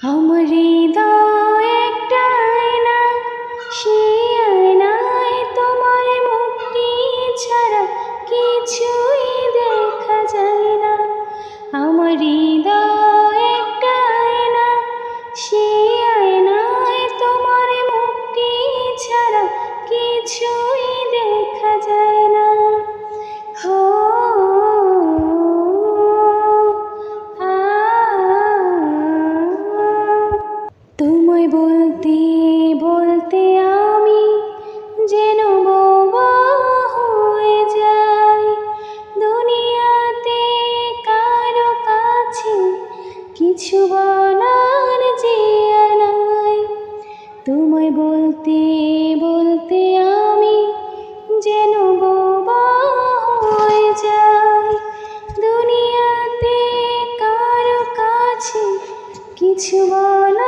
আমার হৃদয় বলতে বলতে আমি যেন বোবা হয়ে যাই। দুনিয়াতে কারও কাছে কিছু বলার যে নাই। তোমায় বলতে বলতে আমি যেন বোবা হয়ে যাই। দুনিয়াতে কারও কাছে কিছু বলার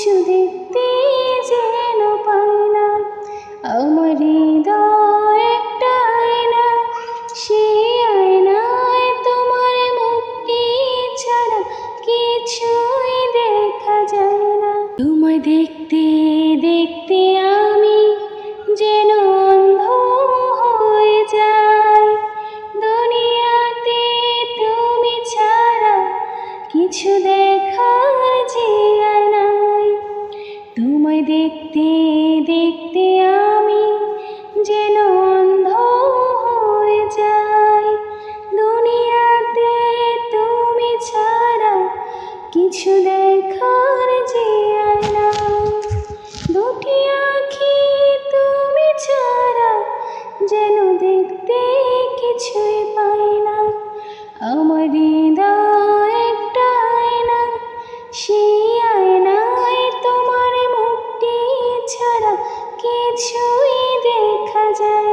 কিছু দেখতে যেন পাই না, আমার হৃদয় একটা আয়না সেই আয়নায় তোমার মুক্তি ছাড়া কিছুই দেখা যায় না। তোমায় দেখতে দেখতে আমি যেন অন্ধ হয়ে যাই। দুনিয়াতে তুমি ছাড়া কিছু দেখার দেখতে দেখতে আমি যেন অন্ধ হয়ে যাই। দুনিয়াতে তুমি ছাড়া কিছু দেখার যে আর নাই দুটি আখি তুমি ছাড়া যেন দেখতে কিছুই কিছুই দেখা যায়